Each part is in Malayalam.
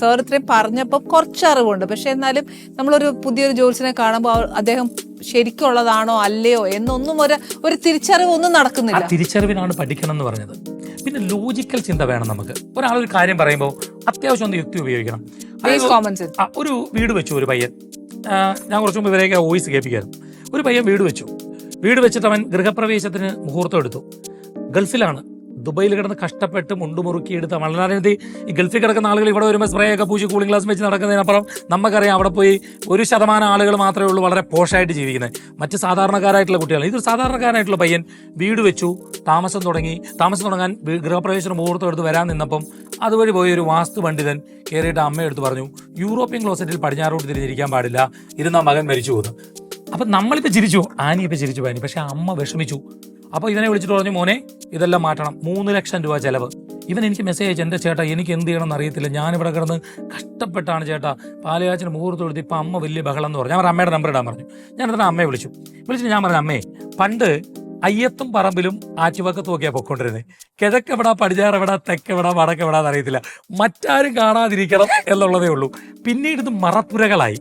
സാർ ഇത്രയും പറഞ്ഞപ്പോൾ കുറച്ച് അറിവുണ്ട്. പക്ഷെ എന്നാലും നമ്മളൊരു പുതിയൊരു ജോത്സ്യനെ കാണുമ്പോൾ അദ്ദേഹം ശരിക്കുള്ളതാണോ അല്ലയോ എന്നൊന്നും ഒരു ഒരു തിരിച്ചറിവ് ഒന്നും നടക്കുന്നില്ല തിരിച്ചറിവിനാണ് പഠിക്കണം എന്ന് പറഞ്ഞത്. പിന്നെ ലോജിക്കൽ ചിന്ത വേണം നമുക്ക്. ഒരാൾ ഒരു കാര്യം പറയുമ്പോൾ അത്യാവശ്യം ഒന്ന് യുക്തി ഉപയോഗിക്കണം. ഒരു വീട് വെച്ചു ഒരു പയ്യൻ. ഞാൻ കുറച്ച് മുമ്പ് ഇവരെയൊക്കെ വോയിസ് കേൾപ്പിക്കായിരുന്നു ഒരു പയ്യൻ വീട് വെച്ചു. വീട് വെച്ചിട്ട് അവൻ ഗൃഹപ്രവേശത്തിന് മുഹൂർത്തം എടുത്തു. ഗൾഫിലാണ്. ദുബൈയിൽ കിടന്ന് കഷ്ടപ്പെട്ട് മുണ്ടുമുറുക്കി എടുത്ത മലനാരത്തി ഈ ഗൾഫിൽ കിടക്കുന്ന ആളുകൾ ഇവിടെ വരുമ്പോൾ സ്പ്രേ ഒക്കെ പൂശി കൂളിംഗ് ഗ്ലാസ് വെച്ച് നടക്കുന്നതിനപ്പുറം നമുക്കറിയാം അവിടെ പോയി ഒരു ശതമാനം ആളുകൾ മാത്രമേ ഉള്ളൂ വളരെ പോഷായിട്ട് ജീവിക്കുന്നത്. മറ്റ് സാധാരണക്കാരായിട്ടുള്ള കുട്ടികൾ ഇതൊരു സാധാരണക്കാരായിട്ടുള്ള പയ്യൻ വീട് വെച്ചു താമസം തുടങ്ങി. താമസം തുടങ്ങാൻ ഗൃഹപ്രവേശന മുഹൂർത്തം എടുത്ത് വരാൻ നിന്നപ്പം അതുവഴി പോയി ഒരു വാസ്തു പണ്ഡിതൻ കയറിയിട്ട് അമ്മയെടുത്ത് പറഞ്ഞു യൂറോപ്യൻ ക്ലോസറ്റിൽ പടിഞ്ഞാറോട്ട് തിരിഞ്ഞിരിക്കാൻ പാടില്ല ഇരുന്ന മകൻ മരിച്ചു പോകുന്നു അപ്പം നമ്മളിപ്പോൾ ചിരിച്ചു ആനി ഇപ്പൊ ചിരിച്ചു പാനി പക്ഷേ അമ്മ വിഷമിച്ചു. അപ്പോൾ ഇതിനെ വിളിച്ചിട്ട് പറഞ്ഞു മോനെ ഇതെല്ലാം മാറ്റണം. മൂന്ന് ലക്ഷം രൂപ ചെലവ്. ഇവൻ എനിക്ക് മെസ്സേജ് അയച്ചു. എന്റെ ചേട്ടാ എനിക്ക് എന്ത് ചെയ്യണം എന്നറിയത്തില്ല ഞാനിവിടെ കിടന്ന് കഷ്ടപ്പെട്ടാണ് ചേട്ടാ. പാലയാച്ചിന് മുഹൂർത്തം എടുത്ത് ഇപ്പം അമ്മ വലിയ ബഹളം എന്ന് പറഞ്ഞു. ഞാൻ അമ്മയുടെ നമ്പർ ഇടാൻ പറഞ്ഞു. ഞാൻ എന്നിട്ട് അമ്മയെ വിളിച്ചു. വിളിച്ചിട്ട് ഞാൻ പറഞ്ഞു അമ്മേ പണ്ട് അയ്യത്തും പറമ്പിലും ആറ്റുവക്കത്തും ഒക്കെയാ പൊക്കോണ്ടിരുന്നത് കിഴക്കെവിടാ പടിഞ്ഞാറെവിടാ തെക്കെവിടാ വടക്കെവിടാ എന്നറിയത്തില്ല മറ്റാരും കാണാതിരിക്കണം എന്നുള്ളതേ ഉള്ളൂ. പിന്നീട് ഇത് മറപ്പുരകളായി.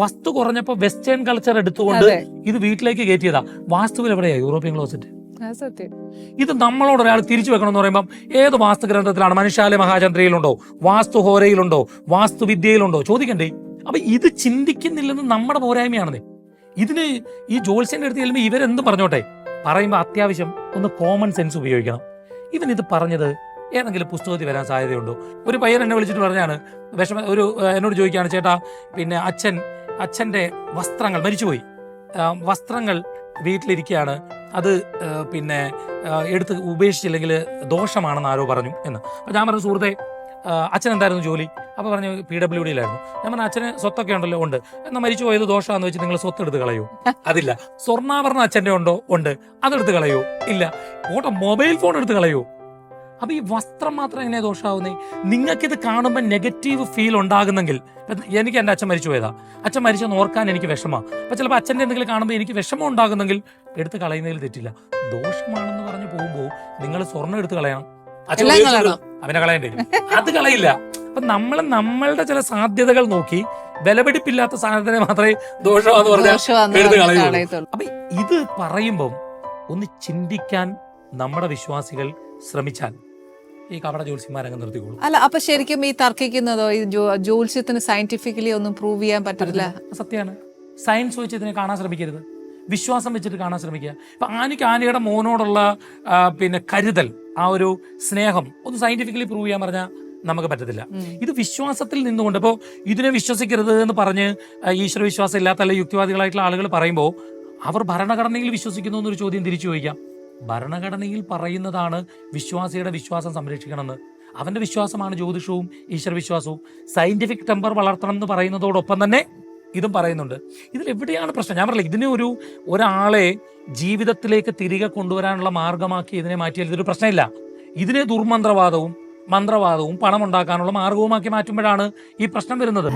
വസ്തു കുറഞ്ഞപ്പോ വെസ്റ്റേൺ കൾച്ചർ എടുത്തുകൊണ്ട് ഇത് വീട്ടിലേക്ക് കയറ്റിയതാ. വാസ്തുവിൽ എവിടെയാ? യൂറോപ്യൻ ക്ലോസറ്റ് ഇത് നമ്മളോട് ഒരാൾ തിരിച്ചു വെക്കണം എന്ന് പറയുമ്പോൾ ഏത് വാസ്തു ഗ്രന്ഥത്തിലാണ് മനുഷ്യാലയ മഹാചന്ദ്രയിലുണ്ടോ? വാസ്തു ഹോരയിലുണ്ടോ വാസ്തുവിദ്യയിലുണ്ടോ? ചോദിക്കണ്ടേ. അപ്പൊ ഇത് ചിന്തിക്കുന്നില്ലെന്ന് നമ്മുടെ പോരായ്മയാണെന്നേ. ഇതിന് ഈ ജോത്സ്യന്റെ അടുത്ത് ചെല്ലുമ്പോൾ ഇവരെന്ത് പറഞ്ഞോട്ടെ? പറയുമ്പോൾ അത്യാവശ്യം ഒന്ന് കോമൺ സെൻസ് ഉപയോഗിക്കണം. ഇവൻ ഇത് പറഞ്ഞത് ഏതെങ്കിലും പുസ്തകത്തിൽ വരാൻ സാധ്യതയുണ്ടോ? ഒരു പയ്യൻ എന്നെ വിളിച്ചിട്ട് പറഞ്ഞാണ് വിഷമ ഒരു എന്നോട് ചോദിക്കുകയാണ് ചേട്ടാ പിന്നെ അച്ഛൻ അച്ഛന്റെ വസ്ത്രങ്ങൾ മരിച്ചുപോയി. വസ്ത്രങ്ങൾ വീട്ടിലിരിക്കുകയാണ്. അത് പിന്നെ എടുത്ത് ഉപേക്ഷിച്ചില്ലെങ്കിൽ ദോഷമാണെന്ന് ആരോ പറഞ്ഞു എന്ന്. അപ്പോൾ ഞാൻ പറഞ്ഞു സുഹൃത്തെ അച്ഛൻ എന്തായിരുന്നു ജോലി? അപ്പോൾ പറഞ്ഞു പി ഡബ്ല്യു ഡിയിലായിരുന്നു. ഞാൻ പറഞ്ഞു അച്ഛന് സ്വത്തൊക്കെ ഉണ്ടല്ലോ ഉണ്ട്. എന്നാൽ മരിച്ചു പോയത് ദോഷമാണെന്ന് വെച്ച് നിങ്ങൾ സ്വത്ത് എടുത്ത് കളയൂ അതില്ല. സ്വർണാഭരണം അച്ഛന്റെ ഉണ്ടോ? ഉണ്ട്. അതെടുത്ത് കളയൂ ഇല്ല. ഓട്ടോ മൊബൈൽ ഫോൺ എടുത്ത് കളയൂ അപ്പൊ ഈ വസ്ത്രം മാത്രം എങ്ങനെ ദോഷമാവുന്നേ ഇത് കാണുമ്പോൾ നെഗറ്റീവ് ഫീൽ ഉണ്ടാകുന്നെങ്കിൽ എനിക്ക് എന്റെ അച്ഛൻ മരിച്ചു പോയതാ. അച്ഛൻ മരിച്ചെന്ന് ഓർക്കാൻ എനിക്ക് വിഷമ അപ്പൊ ചിലപ്പോൾ അച്ഛന്റെ എന്തെങ്കിലും കാണുമ്പോൾ എനിക്ക് വിഷമം ഉണ്ടാകുന്നെങ്കിൽ എടുത്ത് കളയുന്നതിൽ തെറ്റില്ല. ദോഷമാണെന്ന് പറഞ്ഞു പോകുമ്പോൾ നിങ്ങൾ സ്വർണം എടുത്ത് കളയണം. അവനെ കളയേണ്ടി വരും. അത് കളയില്ല. അപ്പൊ നമ്മൾ നമ്മളുടെ ചില സാധ്യതകൾ നോക്കി വിലപിടിപ്പില്ലാത്ത സാധനത്തിനെ മാത്രമേ ദോഷമാന്ന് പറഞ്ഞാൽ എടുത്ത് കളയുള്ളൂ. അപ്പൊ ഇത് പറയുമ്പം ഒന്ന് ചിന്തിക്കാൻ നമ്മുടെ വിശ്വാസികൾ ശ്രമിച്ചാൽ ഈ കപട ജ്യോത്സ്യന്മാരങ്ങ് നിർത്തിക്കോളും. അല്ല അപ്പൊ ശരിക്കും ഈ തർക്കിക്കുന്നതോ ഈ ജ്യോത്സ്യത്തിന് സയന്റിഫിക്കലി ഒന്നും പ്രൂവ് ചെയ്യാൻ പറ്റില്ല സത്യമാണ് സയൻസ് വെച്ച് ഇതിനെ കാണാൻ ശ്രമിക്കരുത്. വിശ്വാസം വെച്ചിട്ട് കാണാൻ ശ്രമിക്കുക. ഇപ്പൊ ആനയ്ക്ക് ആനയുടെ മോനോടുള്ള പിന്നെ കരുതൽ ആ ഒരു സ്നേഹം ഒന്ന് സയന്റിഫിക്കലി പ്രൂവ് ചെയ്യാൻ പറഞ്ഞാൽ നമുക്ക് പറ്റത്തില്ല. ഇത് വിശ്വാസത്തിൽ നിന്നുകൊണ്ട് ഇപ്പോൾ ഇതിനെ വിശ്വസിക്കരുത് എന്ന് പറഞ്ഞ് ഈശ്വരവിശ്വാസം ഈശ്വര വിശ്വാസം ഇല്ലാത്ത അല്ലെങ്കിൽ യുക്തിവാദികളായിട്ടുള്ള ആളുകൾ പറയുമ്പോൾ അവർ ഭരണഘടനയിൽ വിശ്വസിക്കുന്നു എന്നൊരു ചോദ്യം തിരിച്ചു ചോദിക്കാം. ഭരണഘടനയിൽ പറയുന്നതാണ് വിശ്വാസിയുടെ വിശ്വാസം സംരക്ഷിക്കണമെന്ന്. അവന്റെ വിശ്വാസമാണ് ജ്യോതിഷവും ഈശ്വര വിശ്വാസവും. സയന്റിഫിക് ടെമ്പർ വളർത്തണം എന്ന് പറയുന്നതോടൊപ്പം തന്നെ ഇതും പറയുന്നുണ്ട്. ഇതിൽ എവിടെയാണ് പ്രശ്നം? ഞാൻ പറയില്ല ഇതിനെ ഒരു ഒരാളെ ജീവിതത്തിലേക്ക് തിരികെ കൊണ്ടുവരാനുള്ള മാർഗമാക്കി ഇതിനെ മാറ്റിയാൽ ഇതൊരു പ്രശ്നമില്ല. ഇതിനെ ദുർമന്ത്രവാദവും മന്ത്രവാദവും പണം ഉണ്ടാക്കാനുള്ള മാർഗവുമാക്കി മാറ്റുമ്പോഴാണ് ഈ പ്രശ്നം വരുന്നത്.